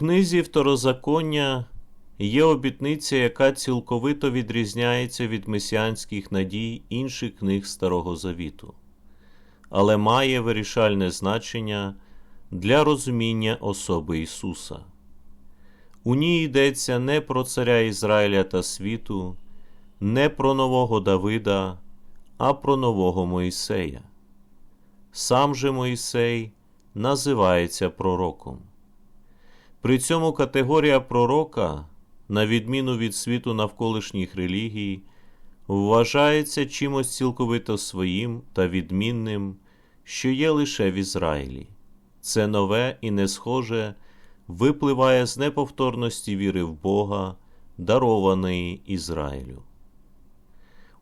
Книзі Второзаконня є обітниця, яка цілковито відрізняється від месіанських надій інших книг Старого Завіту, але має вирішальне значення для розуміння особи Ісуса. У ній йдеться не про царя Ізраїля та світу, не про нового Давида, а про нового Моїсея. Сам же Моїсей називається пророком. При цьому категорія пророка, на відміну від світу навколишніх релігій, вважається чимось цілковито своїм та відмінним, що є лише в Ізраїлі. Це нове і не схоже випливає з неповторності віри в Бога, дарованої Ізраїлю.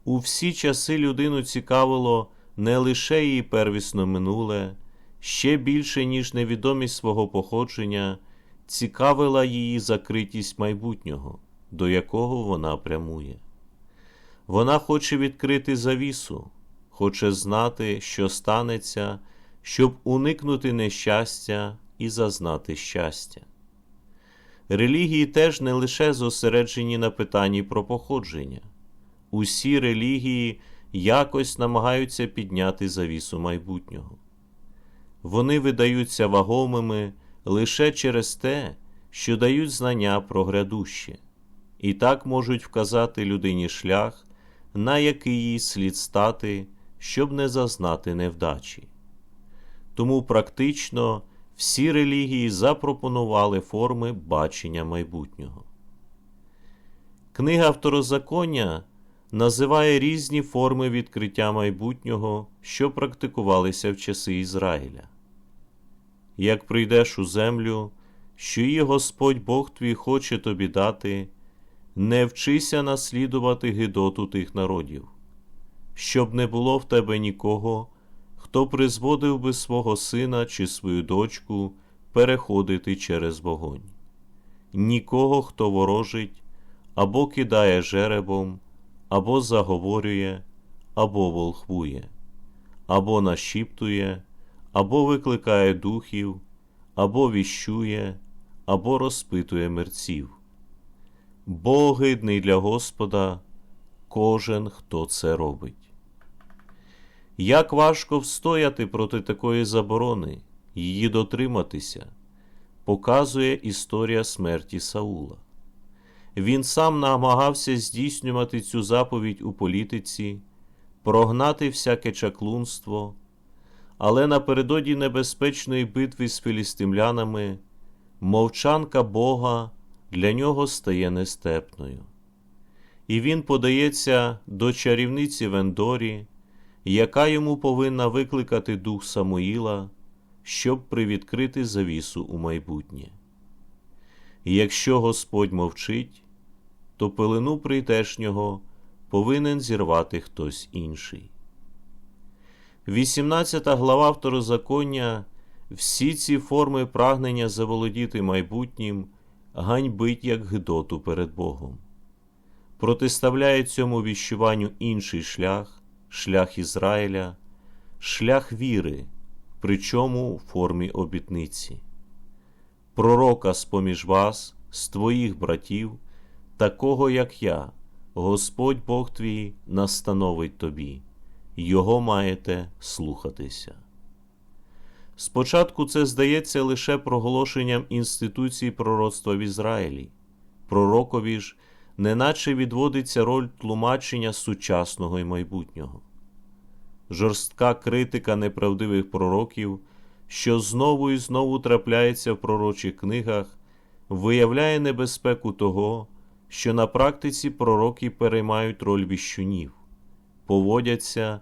У всі часи людину цікавило не лише її первісно минуле, ще більше, ніж невідомість свого походження, цікавила її закритість майбутнього, до якого вона прямує. Вона хоче відкрити завісу, хоче знати, що станеться, щоб уникнути нещастя і зазнати щастя. Релігії теж не лише зосереджені на питанні про походження. Усі релігії якось намагаються підняти завісу майбутнього. Вони видаються вагомими лише через те, що дають знання про грядуще, і так можуть вказати людині шлях, на який їй слід стати, щоб не зазнати невдачі. Тому практично всі релігії запропонували форми бачення майбутнього. Книга Второзаконня називає різні форми відкриття майбутнього, що практикувалися в часи Ізраїля. Як прийдеш у землю, що її Господь Бог твій хоче тобі дати, не вчися наслідувати гидоту тих народів, щоб не було в тебе нікого, хто призводив би свого сина чи свою дочку переходити через вогонь, нікого, хто ворожить або кидає жеребом, або заговорює, або волхвує, або нашіптує, або викликає духів, або віщує, або розпитує мерців. Бог гидний для Господа кожен, хто це робить. Як важко встояти проти такої заборони, її дотриматися, показує історія смерті Саула. Він сам намагався здійснювати цю заповідь у політиці, прогнати всяке чаклунство, але напередодні небезпечної битви з філістимлянами мовчанка Бога для нього стає нестепною. І він подається до чарівниці Вендорі, яка йому повинна викликати дух Самуїла, щоб привідкрити завісу у майбутнє. Якщо Господь мовчить, то пилину прийдешнього повинен зірвати хтось інший. 18 глава Второзаконня. Всі ці форми прагнення заволодіти майбутнім ганьбить як гидоту перед Богом, протиставляє цьому віщуванню інший шлях, шлях Ізраїля, шлях віри, причому в формі обітниці. Пророка з поміж вас, з твоїх братів, такого, як я, Господь Бог твій настановить тобі, його маєте слухатися. Спочатку це здається лише проголошенням інституції пророцтва в Ізраїлі, пророкові ж, неначе відводиться роль тлумачення сучасного і майбутнього. Жорстка критика неправдивих пророків, що знову і знову трапляється в пророчих книгах, виявляє небезпеку того, що на практиці пророки переймають роль віщунів, поводяться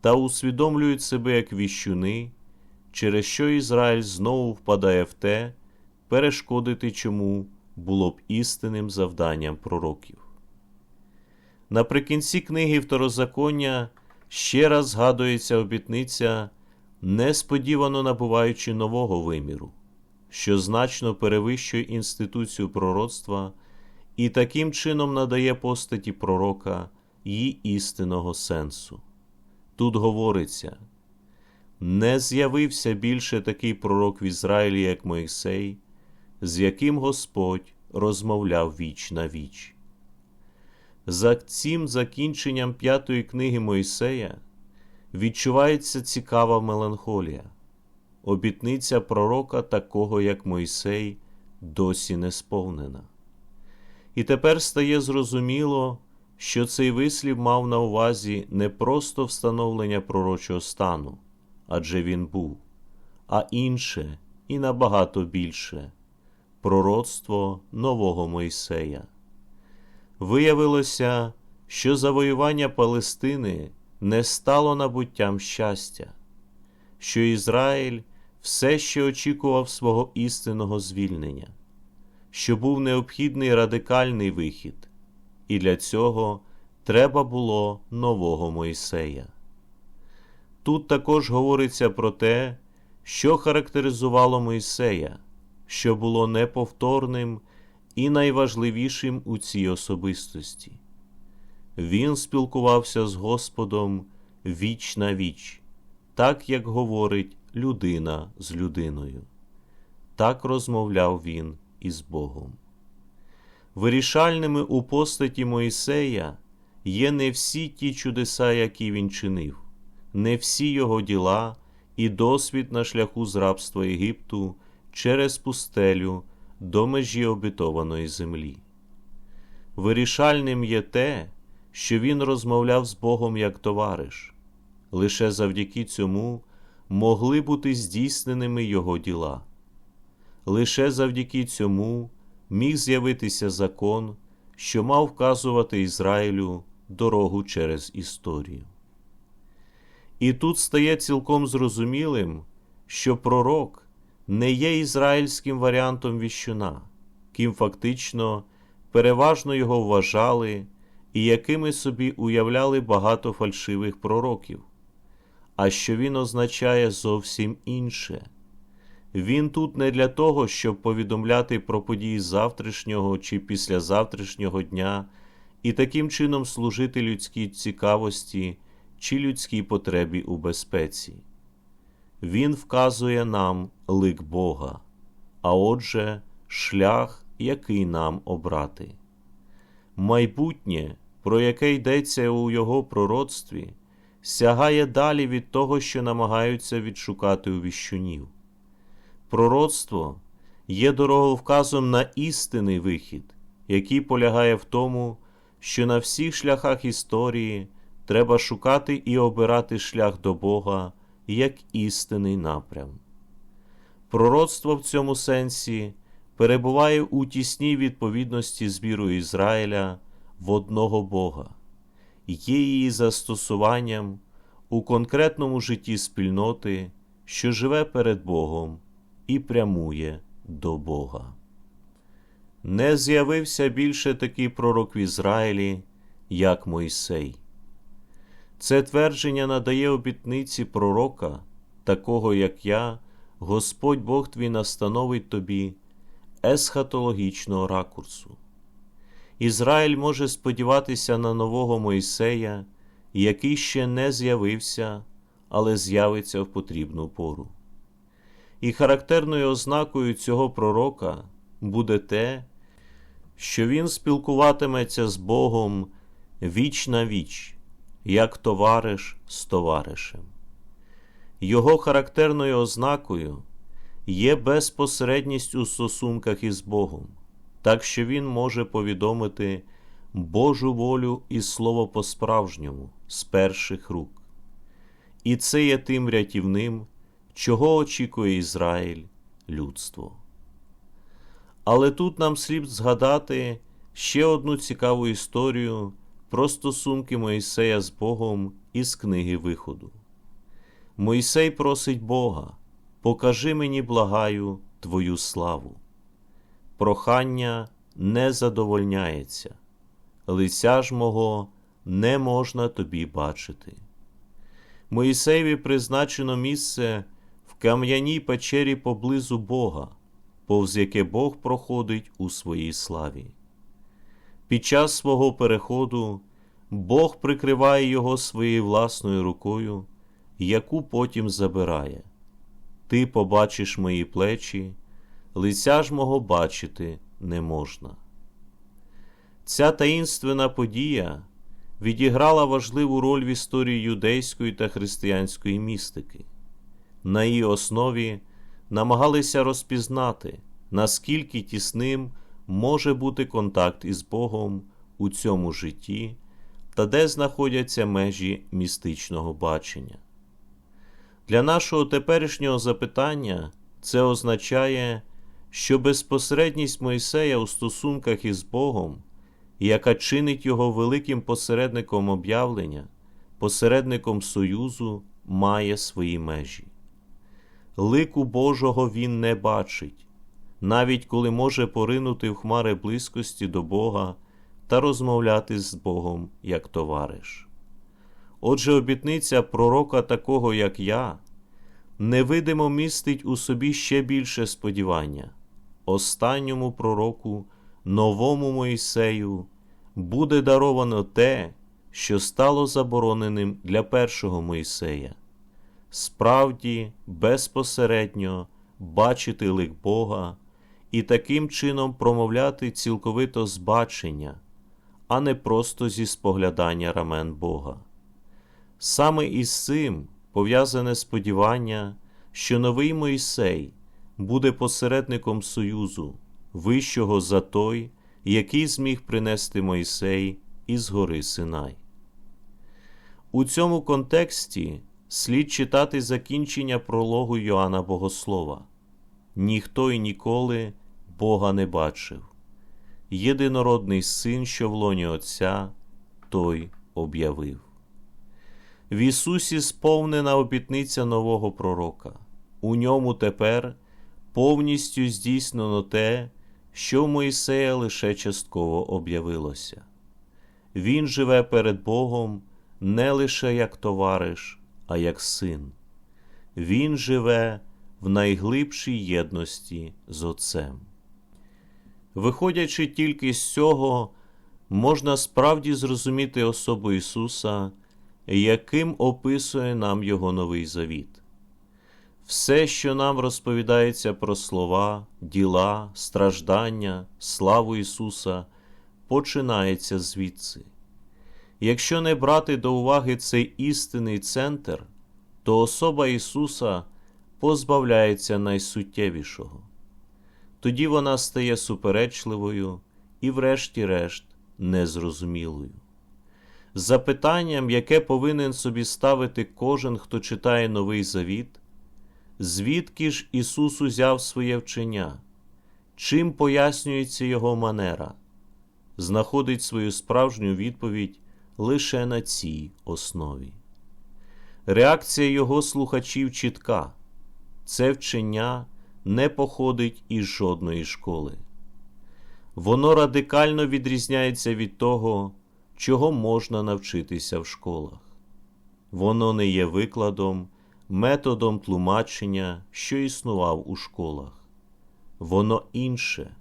та усвідомлюють себе як віщуни, через що Ізраїль знову впадає в те, перешкодити чому було б істинним завданням пророків. Наприкінці книги Второзаконня ще раз згадується обітниця, несподівано набуваючи нового виміру, що значно перевищує інституцію пророцтва і таким чином надає постаті пророка її істинного сенсу. Тут говориться не з'явився більше такий пророк в Ізраїлі, як Моїсей, з яким Господь розмовляв віч на віч. За цим закінченням п'ятої книги Мойсея відчувається цікава меланхолія, обітниця пророка, такого як Мойсей, досі не сповнена. І тепер стає зрозуміло, що цей вислів мав на увазі не просто встановлення пророчого стану, адже він був, а інше і набагато більше пророцтво нового Мойсея. Виявилося, що завоювання Палестини не стало набуттям щастя, що Ізраїль все ще очікував свого істинного звільнення, що був необхідний радикальний вихід, і для цього треба було нового Мойсея. Тут також говориться про те, що характеризувало Мойсея, що було неповторним і найважливішим у цій особистості. Він спілкувався з Господом віч на віч, так як говорить людина з людиною. Так розмовляв він із Богом. Вирішальними у постаті Моїсея є не всі ті чудеса, які він чинив, не всі його діла і досвід на шляху з рабства Єгипту через пустелю до межі обітованої землі. Вирішальним є те, що він розмовляв з Богом як товариш, лише завдяки цьому могли бути здійсненими його діла. Лише завдяки цьому міг з'явитися закон, що мав вказувати Ізраїлю дорогу через історію. І тут стає цілком зрозумілим, що пророк не є ізраїльським варіантом віщуна, ким фактично переважно його вважали і якими собі уявляли багато фальшивих пророків, а що він означає зовсім інше. Він тут не для того, щоб повідомляти про події завтрашнього чи післязавтрашнього дня і таким чином служити людській цікавості чи людській потребі у безпеці. Він вказує нам лик Бога, а отже, шлях, який нам обрати. Майбутнє, про яке йдеться у його пророцтві, сягає далі від того, що намагаються відшукати у віщунів. Пророцтво є дороговказом на істинний вихід, який полягає в тому, що на всіх шляхах історії треба шукати і обирати шлях до Бога як істинний напрям. Пророцтво в цьому сенсі перебуває у тісній відповідності з Ізраїля в одного Бога, є її застосуванням у конкретному житті спільноти, що живе перед Богом і прямує до Бога. Не з'явився більше такий пророк в Ізраїлі, як Мойсей. Це твердження надає обітниці пророка, такого як я, Господь Бог твій настановить тобі есхатологічного ракурсу. Ізраїль може сподіватися на нового Мойсея, який ще не з'явився, але з'явиться в потрібну пору. І характерною ознакою цього пророка буде те, що він спілкуватиметься з Богом віч на віч як товариш з товаришем. Його характерною ознакою є безпосередність у стосунках із Богом, так що він може повідомити Божу волю і слово по-справжньому з перших рук. І це є тим рятівним, чого очікує Ізраїль людство. Але тут нам слід згадати ще одну цікаву історію про стосунки Моїсея з Богом із книги Виходу. Мойсей просить Бога, покажи мені, благаю, Твою славу. Прохання не задовольняється, лиця ж мого не можна тобі бачити. Моїсеєві призначено місце кам'яній печері поблизу Бога, повз яке Бог проходить у своїй славі. Під час свого переходу Бог прикриває його своєю власною рукою, яку потім забирає. Ти побачиш мої плечі, лиця ж мого бачити не можна. Ця таїнственна подія відіграла важливу роль в історії юдейської та християнської містики. На її основі намагалися розпізнати, наскільки тісним може бути контакт із Богом у цьому житті та де знаходяться межі містичного бачення. Для нашого теперішнього запитання це означає, що безпосередність Мойсея у стосунках із Богом, яка чинить його великим посередником об'явлення, посередником союзу, має свої межі. Лику Божого він не бачить, навіть коли може поринути в хмари близькості до Бога та розмовляти з Богом як товариш. Отже, обітниця пророка такого, як я, невидимо містить у собі ще більше сподівання. Останньому пророку, новому Моїсею, буде даровано те, що стало забороненим для першого Моїсея. Справді, безпосередньо бачити лик Бога і таким чином промовляти цілковито з бачення, а не просто зі споглядання рамен Бога. Саме із цим пов'язане сподівання, що новий Мойсей буде посередником Союзу, вищого за той, який зміг принести Мойсей із гори Синай. У цьому контексті слід читати закінчення прологу Йоанна Богослова ніхто й ніколи Бога не бачив. Єдинородний син, що в лоні Отця, той об'явив. В Ісусі сповнена обітниця нового пророка. У ньому тепер повністю здійснено те, що в Моїсея лише частково об'явилося. Він живе перед Богом не лише як товариш, а як син. Він живе в найглибшій єдності з Отцем. Виходячи тільки з цього, можна справді зрозуміти особу Ісуса, яким описує нам Його новий завіт. Все, що нам розповідається про слова, діла, страждання, славу Ісуса, починається звідси. Якщо не брати до уваги цей істинний центр, то особа Ісуса позбавляється найсуттєвішого. Тоді вона стає суперечливою і, врешті-решт, незрозумілою. Запитанням, яке повинен собі ставити кожен, хто читає Новий Завіт, звідки ж Ісус узяв своє вчення, чим пояснюється Його манера, знаходить свою справжню відповідь лише на цій основі. Реакція Його слухачів чітка, це вчення не походить із жодної школи. Воно радикально відрізняється від того, чого можна навчитися в школах. Воно не є викладом, методом тлумачення, що існував у школах. Воно інше,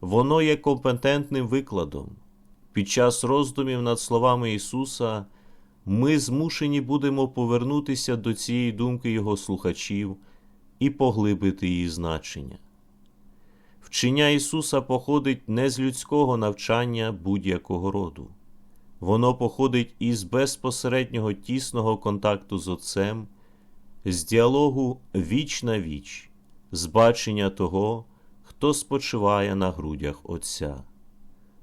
воно є компетентним викладом. Під час роздумів над словами Ісуса ми змушені будемо повернутися до цієї думки Його слухачів і поглибити її значення. Вчення Ісуса походить не з людського навчання будь-якого роду, воно походить із безпосереднього тісного контакту з Отцем, з діалогу віч на віч, з бачення того, хто спочиває на грудях Отця.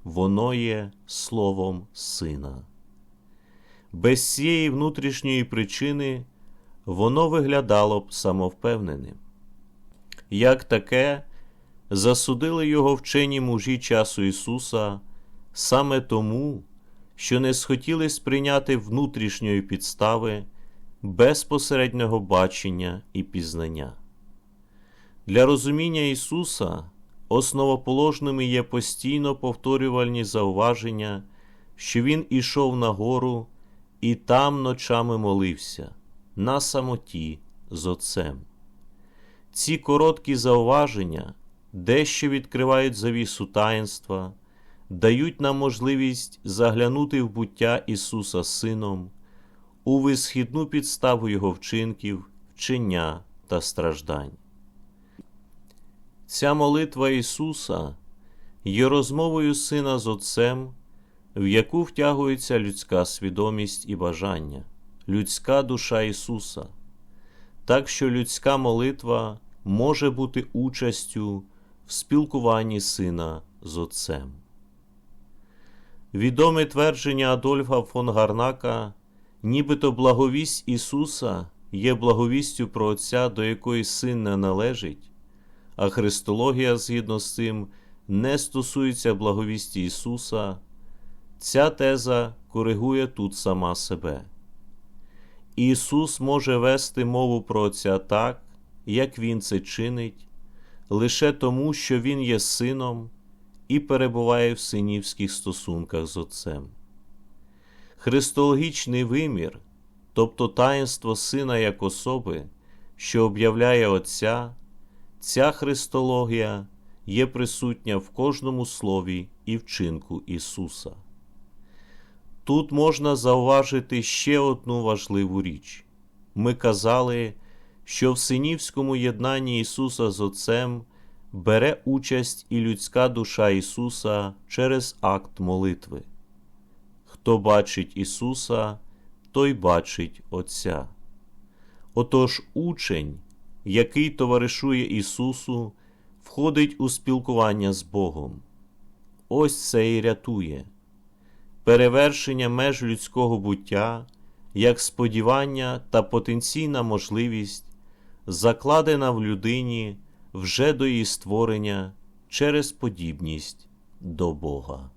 Воно є Словом Сина. Без цієї внутрішньої причини воно виглядало б самовпевненим. Як таке засудили його вчені мужі часу Ісуса саме тому, що не схотіли сприйняти внутрішньої підстави безпосереднього бачення і пізнання. Для розуміння Ісуса основоположними є постійно повторювальні зауваження, що Він ішов на гору і там ночами молився на самоті з Отцем. Ці короткі зауваження дещо відкривають завісу таїнства, дають нам можливість заглянути в буття Ісуса Сином, у висхідну підставу Його вчинків, вчення та страждань. Ця молитва Ісуса є розмовою Сина з Отцем, в яку втягується людська свідомість і бажання, людська душа Ісуса, так що людська молитва може бути участю в спілкуванні Сина з Отцем. Відоме твердження Адольфа фон Гарнака, нібито благовість Ісуса є благовістю про Отця, до якої син не належить, а Христологія, згідно з цим, не стосується благовісті Ісуса, ця теза коригує тут сама себе. Ісус може вести мову про Отця так, як Він це чинить, лише тому, що Він є сином і перебуває в синівських стосунках з Отцем. Христологічний вимір, тобто таїнство Сина як особи, що об'являє Отця, ця Христологія є присутня в кожному слові і вчинку Ісуса. Тут можна зауважити ще одну важливу річ. Ми казали, що в синівському єднанні Ісуса з Отцем бере участь і людська душа Ісуса через акт молитви. Хто бачить Ісуса, той бачить Отця. Отож учень, який товаришує Ісусу, входить у спілкування з Богом. Ось це і рятує перевершення меж людського буття, як сподівання та потенційна можливість, закладена в людині вже до її створення через подібність до Бога.